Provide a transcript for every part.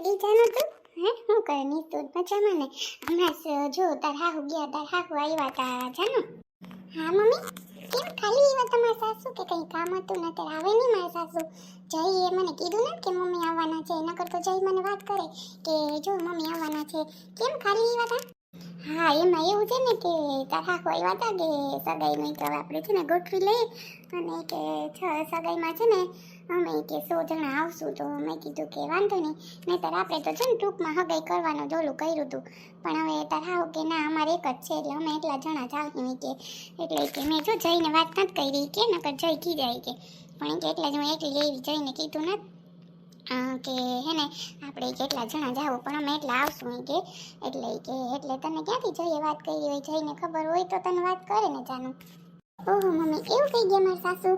ગઈ જાનો તું હે, શું કરે? ની તું મજામાં ને? હમણાં જો તાર હાહુ ગયા, તાર હાહુ આવ્યા તા, જાનો. હા, મમ્મી? કેમ ખાલી એવા તમારા સાસુ કે કંઈ કામ હતું? ને ત્યારે આવે નહીં મારા સાસુ? જય એ મને કીધું ને કે મમ્મી આવવાના છે. નકર તો જય મને વાત કરે કે જો મમ્મી આવવાના છે. કેમ ખાલી એવા તા? હા, એમાં એવું છે ને કે તારા કોઈ વાત કે સગાઈનું તો આપણે છે ને ગોઠવી લઈએ અને કે સગાઈમાં છે ને અમે કે સો જણા આવશું તો મેં કીધું કે વાંધો નહીં. નહીંતર આપણે તો છે ને ટૂંકમાં હગાઈ કરવાનું જોલું કર્યું હતું. પણ હવે તારા કે ના, અમારે એક જ છે એટલે અમે એટલા જણા ચાલ્યું કે એટલે કે મેં જો જઈને વાત નથી કરી કે નકર જઈ કી જાય કે. પણ કે એટલા જ હું એકલી એવી જઈને કીધું ને કે હે ને, આપણે કેટલા જણા જાવ પણ અમે એટલા આવશું કે એટલે કે, એટલે તને ક્યાંથી જઈએ વાત કરી હોય, જઈને ખબર હોય તો તને વાત કરે ને, જાનું. ઓહો, મમ્મી, એવું કહી ગયા મારા સાસુ?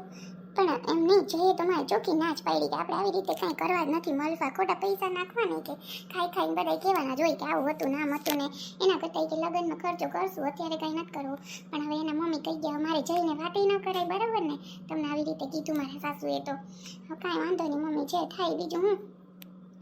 પણ એમ નહીં જોઈએ તો મારે ચોખ્ખી ના જ પાડી કે આપણે આવી રીતે કંઈ કરવા જ નથી. મળવા ખોટા પૈસા નાખવા નહીં કે ખાઈ ખાઈને બધા કહેવાના જોઈ કે આવું હતું નામ હતું ને એના કરતાં કે લગ્નમાં ખર્ચો કરશું, અત્યારે કંઈ નથી કરવું. પણ હવે એના મમ્મી કહી ગયા અમારે જઈને વાતે ન કરાય, બરાબર ને? તમને આવી રીતે કીધું મારા સાસુએ તો. કાંઈ વાંધો નહીં, મમ્મી જે થાય બીજું હું.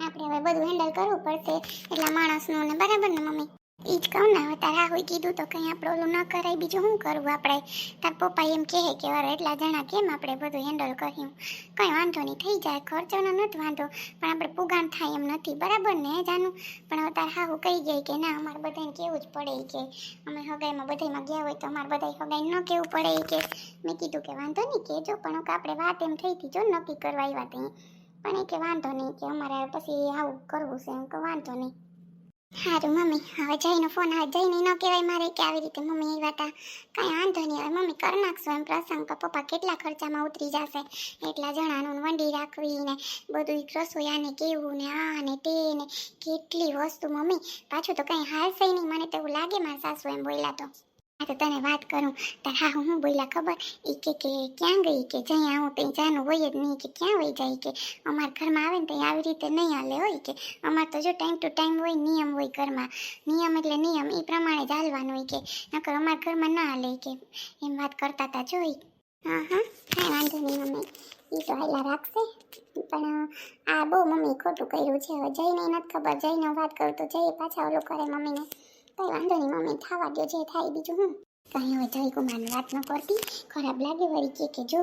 આપણે હવે બધું હેન્ડલ કરવું પડશે. એટલા માણસનું ને બરાબર ને મમ્મી? ઈ જ કહું ને, હવે તારા હોય કીધું તો કંઈ આપણે ઓલું ન કરાય. બીજું શું કરવું આપણે? તાર પપ્પા એમ કહે કે અરે, એટલા જણા કેમ આપણે બધું હેન્ડલ કર્યું? કંઈ વાંધો નહીં, થઈ જાય ખર્ચોનો નથી વાંધો. પણ આપણે પુગાન થાય એમ નથી, બરાબર ને જાનું? પણ હવે તાર હાહુ કહી ગઈ કે ના, અમારે બધાને કેવું જ પડે કે. અમે હગાઈમાં બધામાં ગયા હોય તો અમારે બધા હગાઈ ન કેવું પડે કે. મેં કીધું કે વાંધો નહીં કહેજો પણ આપણે વાત એમ થઈ હતી, જો નક્કી કરવા આવ્યા ત્યાં પણ એ કે વાંધો નહીં, કે અમારે પછી આવું કરવું છે. એમ કે વાંધો નહીં. સારું મમ્મી, હવે જઈનો ફોન આવે જઈને ન કહેવાય મારે કે આવી રીતે મમ્મી આવ્યા હતા કાંઈ વાંધો નહીં, હવે મમ્મી કરી નાખશો એમ પ્રસંગ કે પપ્પા કેટલા ખર્ચામાં ઉતરી જશે? એટલા જણાનું વંડી રાખવી ને બધું રસોયાને કેવું ને આ ને તે ને કેટલી વસ્તુ, મમ્મી, પાછું તો કંઈ હાલશે નહીં, મને તો એવું લાગે મારા સાસુ એમ બોલ્યા તો. તો તને વાત કરું. તાર હા હું બોલ્યા ખબર? એ કે કે, ક્યાં ગઈ કે? જઈ આવું ત્યાં જાનું હોય જ નહીં કે ક્યાં વહી જાય કે? અમારા ઘરમાં આવે ને ત્યાં આવી રીતે નહીં હાલે હોય કે? અમારે તો જો ટાઈમ ટુ ટાઈમ હોય, નિયમ હોય ઘરમાં. નિયમ એટલે નિયમ એ પ્રમાણે જ હાલવાનું હોય કે? નકર અમારા ઘરમાં ના હાલે કે? એમ વાત કરતા હતા જોઈ હા હા, કાંઈ વાંધો નહીં મમ્મી. એ તો હાલા રાખશે. પણ, આ બહુ મમ્મી ખોટું કર્યું છે. હવે જઈને નથી ખબર. જઈને વાત કરું તો જઈએ પાછા ઓલું કરે મમ્મીને. કઈ વાંધો નહીં, મમ્મી, થવા દો જે થાય બીજું હું કहीं હવે જય કુમારની વાત ન કરતી. ખરાબ લાગે વળી કે કે જો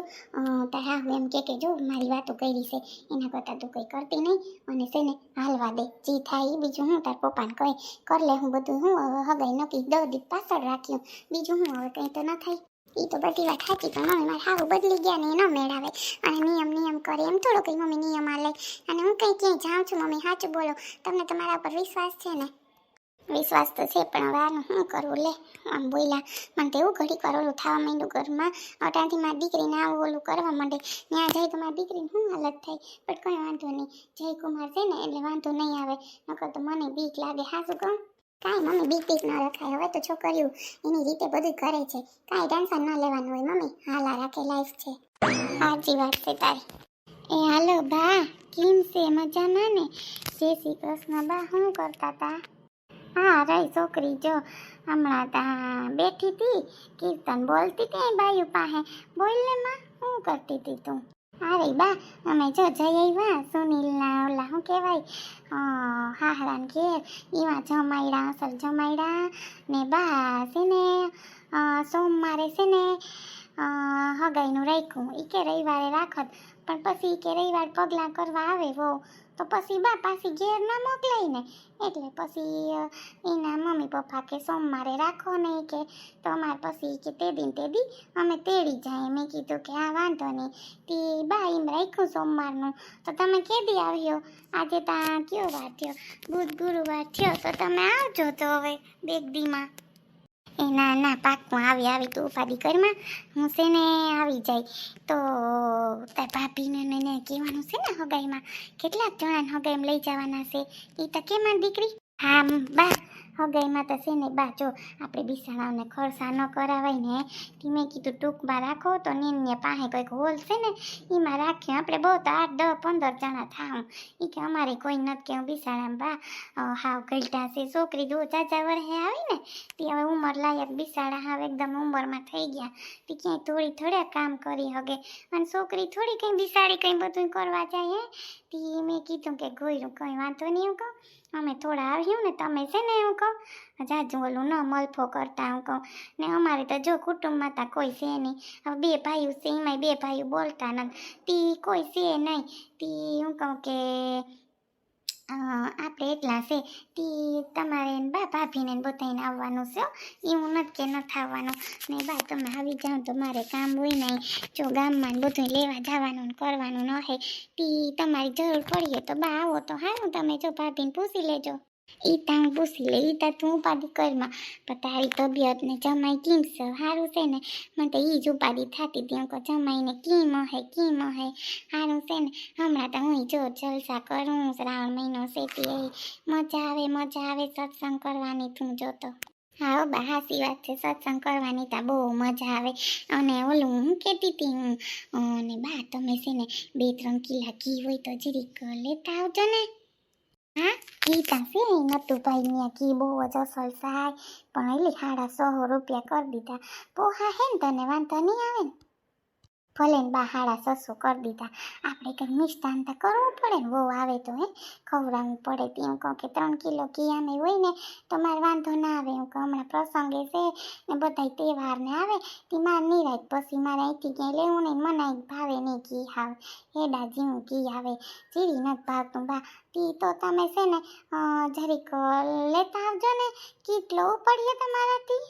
તારા હું એમ કે કે જો, મારી વાતો કરી છે, એના કરતાં તું કંઈ કરતી નહીં અને છે ને, હાલવા દે, જે થાય એ બીજું, હું તાર પપ્પાને કહે કર લે, હું બધું, હું હવે હગાઈ નક્કી દસ દીપ પાછળ રાખ્યું. બીજું હું હવે કંઈ તો ન થાય. એ તો બધી વાત સાચી, પણ મમ્મી, મારે હાહુ બદલી ગયા ને ન મેળાવે. અને નિયમ નિયમ કરે, એમ થોડો કંઈ મમ્મી નિયમ આ લે અને હું કંઈ ક્યાંય જાઉં છું, મમ્મી, સાચું બોલો. તમને તમારા પર વિશ્વાસ છે ને. વિશ્વાસ તો છે, પણ હવે શું કરવું? લે, આમ બોલ્યા. મને તો એવું ઘડીક વાર ઓલું થવા માંડ્યું ઘરમાં. ત્યાંથી મારી દીકરીને આવું ઓલું કરવા માંડે. ત્યાં જાય તો મારી દીકરીને શું હાલત થાય? પણ કંઈ વાંધો નહીં. જયકુમાર છે ને, એટલે વાંધો નહીં આવે. નકર તો મને બીક લાગે. હા કહું? કાંઈ મમ્મી બીક બીક ન રખાય. હવે તો છોકરીઓ એની રીતે બધું કરે છે. કાંઈ ટેન્શન ન લેવાનું હોય મમ્મી. હાલા રાખે લાઈફ છે. સાચી વાત છે તારી. એ હાલો બા, કેમ છે? મજામાં ને? જય શ્રી કૃષ્ણ બા, શું કરતા હતા હા, રહી છોકરી, જો. હમણાં ત્યાં બેઠી હતી કીર્તન બોલતી હતી બાયુ પાસે. બોલને માં શું કરતી હતી તું? અરે બા, અમે જો જઈ આવ્યા, સુનિલના ઓલા, શું કહેવાય? હાહરાન ઘેર. એવા જમાયડા, અસલ જમાયડા. ને બા છે ને સોમવારે છે ને હગાઈનું રાખ્યું. એ કે રવિવારે રાખત. પણ પછી કે રવિવાર પગલાં કરવા આવે વહુ. તો પછી બા પાછી ઘેર ના મોકલાય ને એટલે પછી એના મમ્મી પપ્પા કે સોમવારે રાખો ને કે, તો અમારે પછી કે તે દિન તે દી અમે તેડી જાય. મેં કીધું કે આ વાંધો નહીં. તે બા એમ રાખ્યું સોમવારનું. તો તમે કેદી આવ્યો? આજે ત્યાં કયો વાર થયો? બુધ ગુરુવાર થયો. તો તમે આવજો તો હવે બેગ એ ના ના, પાકમાં આવી આવી તું ઉપાધિ કરમાં હું છે ને આવી જાય. તો તાર ભાભીને ને કહેવાનું છે ને હગાઈમાં કેટલાક જણાને હગાઈમાં લઈ જવાના છે? એ તો કેમાં દીકરી? હા બા. હગાઈમાં તો છે ને બા, જો આપણે બિસાણાઓને ખર્ચા ન કરાવાય ને તે મેં કીધું ટૂંકમાં રાખો તો નીનને પાસે કંઈક હોલ છે ને, એમાં રાખ્યું આપણે બહુ તો આઠ, દસ, પંદર જણા થાઉં એ કે અમારે કોઈ નથી કે બિસાણા બા હાવ ગલટા છે. છોકરી જો ચાચા વર્ષે આવી ને, તે હવે ઉંમર લાયક બિસાડા હાવ એકદમ ઉંમરમાં થઈ ગયા. તે ક્યાંય થોડી થોડા કામ કરી હગે. અને છોકરી થોડી કંઈ બિસાડી કંઈ બધું કરવા જાય, હે? તી મેં કીધું કે ગોયરું કંઈ વાંધો નહીં હું કહું. અમે થોડા આવ્યું ને, તમે છે ને હું કહું. જાજુ ઓલું ન મલફો કરતા હું કહું. ને અમારે તો જો કુટુંબમાં તા કોઈ છે નહીં. હવે બે ભાઈઓ છે, એમાંય બે ભાઈઓ બોલતા નથી. તી કોઈ છે નહીં. તી હું કહું કે આપણે એટલા છે. તી તમારે બા ભાભીને બધાને આવવાનું છે હો. એવું નથી કે નથી આવવાનું. ને બા તમે આવી જાઓ તો મારે કામ હોય નહીં. જો ગામમાં બધું લેવા જવાનું કરવાનું ન હોય. તી તમારી જરૂર પડીએ તો બા આવો તો હારું. તમે જો ભાભીને પૂછી લેજો. ઈ તાણ પૂછી લે એ તા તું ઉપાધિ કરમાં પણ તારી તબિયત ને જમાઈ કેમ છે? સારું છે ને? મને તો એ જ ઉપાધિ થતી હતી. કહું, જમાઈને કેમ હે કેમ હે? સારું છે ને? હમણાં તો હું જો જલસા કરું, શ્રાવણ મહિનો છે તે મજા આવે મજા આવે સત્સંગ કરવાની તું જોતો હો બા હાસી વાત છે. સત્સંગ કરવાની તા બહુ મજા આવે. અને ઓલું હું કહેતી હતી હું અને બા, તમે છે ને બે ત્રણ કિલા ઘી હોય તો જરીક લેતા આવજો ને. હા એ તા નહોતું નતું ભાઈ ત્યાં ઘી બહુ જ અસલ સાય પણ એટલે સાડા સો રૂપિયા કરી દીધા. પોહા હે ને તને વાંધો નહીં આવે ને? ભલે ને બા સાડા છસો કરી દીધા. આપણે કંઈ મિષ્ટાન તો કરવું પડે ને બહુ આવે તો, હે? ખવડાવવું પડે. તે કહું કે ત્રણ કિલો આમે હોય ને, તો મારે વાંધો ના આવે. હું કહું, હમણાં પ્રસંગે છે ને, બધાય તહેવાર ને આવે, તે મારે નિરાય પછી મારે અહીંથી ક્યાંય લેવું નહીં મનાય ભાવે નહીં ઘી આવે હેડા જીવું ઘી આવે. જીરી નથી ભાવતું, બા. તી તો તમે છે ને જરીક લેતા આવજો ને, કેટલો ઉપડીએ તમારાથી?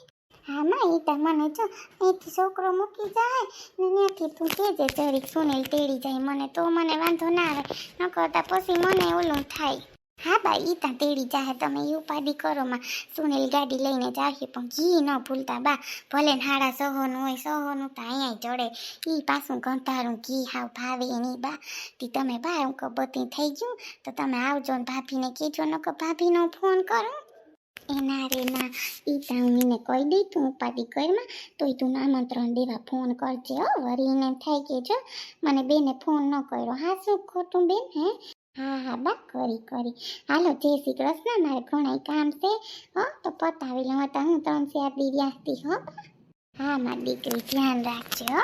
હા માં એ મને જો, અહીંથી છોકરો મૂકી જાય ને ત્યાંથી તું કહેજે જરીક સુનેલ તેડી જાય, મને તો મને વાંધો ના આવે. ન કરતા પછી મને ઓલું થાય. હા, બા, ઈ ત્યાં તેડી જાય તમે એ ઉપાધિ કરો માં. સુનેલ ગાડી લઈને જાહે, પણ ઘી ન ભૂલતા, બા. ભલે હાડા સહોનું હોય, સહોનું તો અહીંયા ચડે. એ પાછું ગંધારું ઘી હાવ ભાવે નહીં બા. તી તમે બા, હું કબતી થઈ ગયું, તો તમે આવજો ને ભાભીને કહેજો ન કે ભાભીનો ફોન કરું. એના રે ના ઈ તા હું એને કહી દઈ, તું ઉપાધિ કરમાં, તોય તું આમંત્રણ દેવા ફોન કરજે, હો. વરીને થાય કે જો, મને બેને ફોન ન કર્યો. હા, શું ખોટું બેન, હે? હા હા, બા, કરી કરી. હાલો, જય શ્રી કૃષ્ણ, મારે ઘણાય કામ છે, હો, તો પતાવી લઉં તો હું ત્રણ ચાર દી વ્યાસતી હો હા, મારી દીકરી, ધ્યાન રાખજો, હો.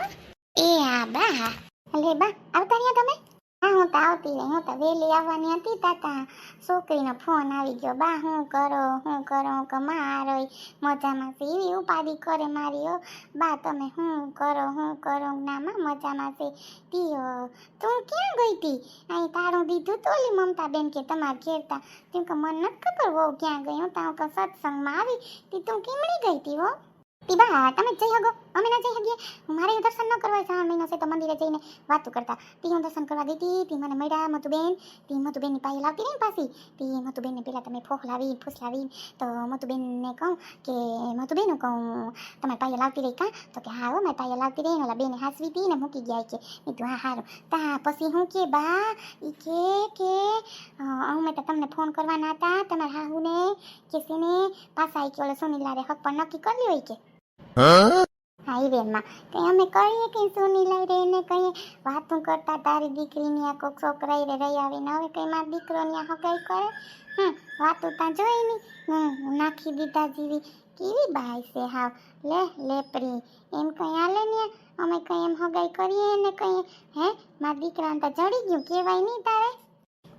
એ હા બા, હા. અલે, બા, આવતા રહ્યા તમે? હા તો આવતી રહી. હું તો વહેલી આવવાની હતી તાતા. છોકરીનો ફોન આવી ગયો. બા હું કરો? હું કરો? હું કે મારોય મજામાં છે. એવી ઉપાધિ કરે મારી હો. બા તમે હું કરો? હું કરો? ના માં મજામાં છે. તી અ, તું ક્યાં ગઈ તી? અહીં તારું દીધું તો ઓલી મમતા બેન કે તમારે ઘેરતા તું. કે મને નથી ખબર વહુ ક્યાં ગઈ. હું તારું કે સત્સંગમાં આવી. તી તું કેમણી ગઈ તી હો? તી બા તમે જઈ હગો. અમે ના જઈ હગીએ. મારે દર્શન ન કરવા શ્રાવણ મહિનો છે તો મંદિરે જઈને વાતો કરતા. તી હું દર્શન કરવા ગઈ હતી, તી મને મળ્યા મતુબેન તી મતુબેનની પાસે લાવતી ને પાછી. તી મતુબેનને પહેલાં તમે ફોક લાવી ફૂસ લાવી તો મતુબેનને કહું કે મતુબેન હું કહું, તમારી પાસે લાવતી રહી કાં? તો કે, હા હો, મારી પાસે લાવતી રહી ઓલા બેને હાસવી હતી ને મૂકી ગયા કે મેં કીધું, હા સારું તા પછી હું કે, બા, ઈ કે કે અમે તો તમને ફોન કરવાના હતા. તમારા હાહુને કે છે ને પાછા આવી કે ઓલો સુનિલારે હક પણ નક્કી કરી હોય કે. હાઈવેમાં તો અમે કહીએ કે સોની લઈ રે ને કહીએ, વાતું કરતા તારી દીકરીની આ કોક છોકરાઈ રે રહી આવીને, હવે કઈ મારા દીકરોની આ હગાઈ કરે? હમ, વાતું ત્યાં જોઈ નહીં હું નાખી દીધા જેવી. કેવી બાઈ છે હાવ. લે લેપરી એમ કઈ હાલે ને અમે કઈ એમ હગાઈ કરીએ ને કઈ? હે, મારા દીકરાને તો જડી ગયું. કહેવાય નહીં તારે?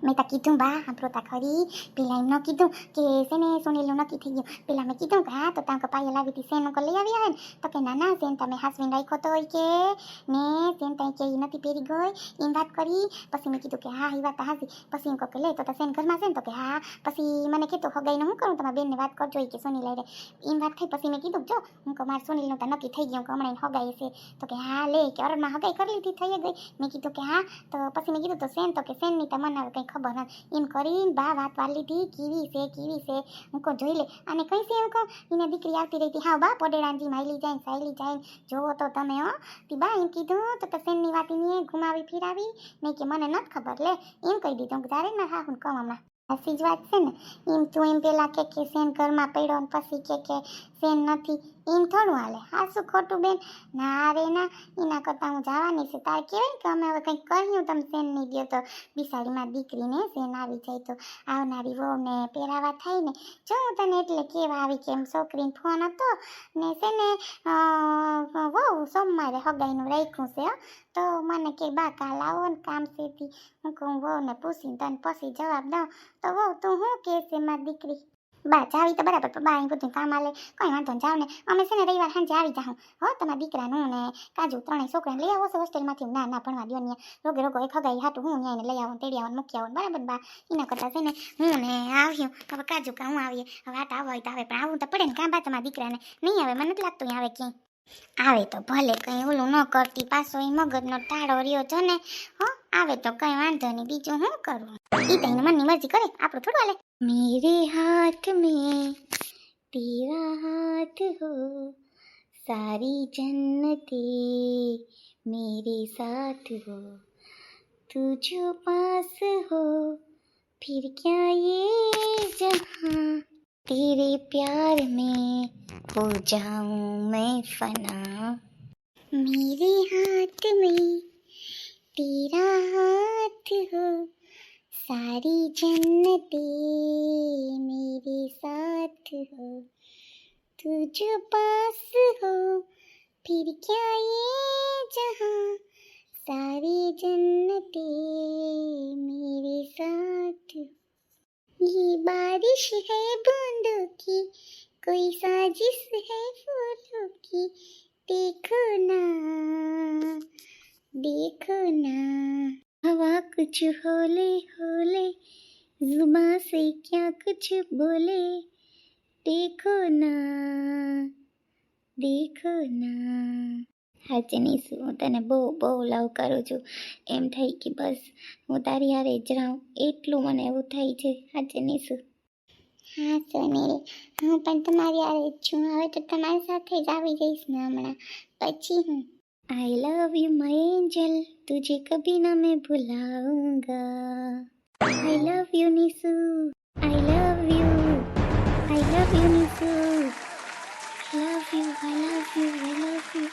મેં તો કીધું બા આપણો તા ખરી પેલા એમ ન કીધું કે છે ને સોનીલું નક્કી થઈ ગયું પેલા મેં કીધું કે હા તો તાંકો પાયે લાવી હતી સેન લઈ આવ્યા આવે ને તો કે ના ના સેન તમે હાસવીને રાખ્યો તો હોય કે ને સેન ત્યાં કે નથી પહેરી ગઈ એમ વાત કરી પછી મેં કીધું કે હા એ વાત હાસી પછી એમ કહું કે લે તો સેન ઘરમાં છે ને તો કે હા પછી મને કીધું હગાઈને હું કરું તમારા બેનને વાત કરજો કે સુનિલ આવી એમ વાત થઈ પછી મેં કીધું જો હું કે મારે સુનિલનું તો નક્કી થઈ ગયું કે હમણાં હગાઈ છે તો કે હા લે કે અરણમાં હગાઈ કરી લીધી થઈ ગઈ મેં કીધું કે હા તો પછી મેં કીધું તો સેન તો કે સેનની તો મને કંઈ ખબર નથી એમ કરીને બા વાત વાર લીધી કીવી છે, કેવી છે. હું કહું, જોઈ લે. અને કઈ છે હું કહું? એને દીકરી આવતી રહી હતી. હા, બા પોડેડાંજી માયલી જાય સાયલી જાય જોવો તો તમે, હો. તી બા એમ કીધું તો તો સેનની વાતીની ઘુમાવી ફિરાવી. નહીં કે મને નથી ખબર, લે. એમ કહી દીધું. કે તારે ના હા હું કહું હમણાં. હસી જ વાત છે ને. એમ તું એમ પેલા કે કે સેન ઘરમાં પડ્યો ને પછી કે કે સેન નથી. એમ થોડું હાલે. હા, શું ખોટું બેન? ના રે ના, એના કરતાં હું જવાની છું. તારે કહેવાય કે અમે હવે કંઈક કર્યું તમે સેન નહીં ગયો તો બિસાડીમાં દીકરીને સેન આવી જાય તો આવનારી વહુને પહેરાવા થાય ને. જો હું તને એટલે કેવા આવી કે એમ છોકરીને ફોન હતો ને છે ને વહુ સોમવારે હગાઈનું રાખ્યું છે તો મને કે, બા, કાલ આવો ને કામ સેથી હું કહું, વહુને પૂછીને તને પછી જવાબ દઉં. તો વહુ, તું શું કહે છે, મારી દીકરી? બા જાવી તો બરાબર, પણ બા અહીં બધું કામ આલે, કોઈ વાંધો જાવ ને અમે છે ને રવિવાર સાંજે આવી જાઉં હો, તમારા દીકરાનું ને કાજુ ત્રણેય છોકરાને લઈ આવો છો હોસ્ટેલમાંથી. ના ના, ભણવા દો ને રોગે રોગો એક હગાઈ હાટું. હું ન્યાયને લઈ આવું, તેડી આવું મૂકી આવું બરાબર બા? એના કરતાં છે ને હું ને આવ્યું હવે કાજુ કા હું આવીએ? હવે આટા આવો હોય તો આવે, પણ આવું તો પડે ને. કાં બા તમારા દીકરાને? નહીં આવે, મને નથી લાગતું આવે ક્યાંય. આવે તો ભલે કંઈ ઓલું ન કરતી પાછો એ મગજનો ટાળો રહ્યો છે ને હો આવે તો કંઈ વાંધો નહીં બીજું શું કરવું ઈ તો એની મનની મરજી કરે આપણું થોડું હાલે મેરે હાથ મેં તેરા હાથ હો સારી જન્નતે મેરે સાથ હો તું જો પાસ હો फिर क्या ये जहां तेरे प्यार में हो जाऊं मैं फना मेरे हाथ में तेरा हाथ हो सारी जन्नते मेरे साथ हो तू जो पास हो फिर क्या ये जहां सारी जन्नते मेरे साथ हो। ये बारिश है बूंदों की, कोई साजिश है फूलों की। देखो ना देखो ना, हवा कुछ होले होले जुबा से क्या कुछ बोले। देखो ना, देखो ના હાચે નિશુ હું તને બહુ બહુ લવ કરું છું. એમ થઈ કે બસ, હું તારી હારે જ રહું. એટલું મને એવું થાય છે. હાચે નિશુ હા, સોનેરી. હું પણ તમારી હારે જ છું. હવે તો તમારી સાથે જ આવી જઈશ ને હમણાં. પછી હું. I love you my angel તુજે કભી ના મેં ભૂલાઉંગા I love you Nishu I love you I love you Nishu love you I love you I love you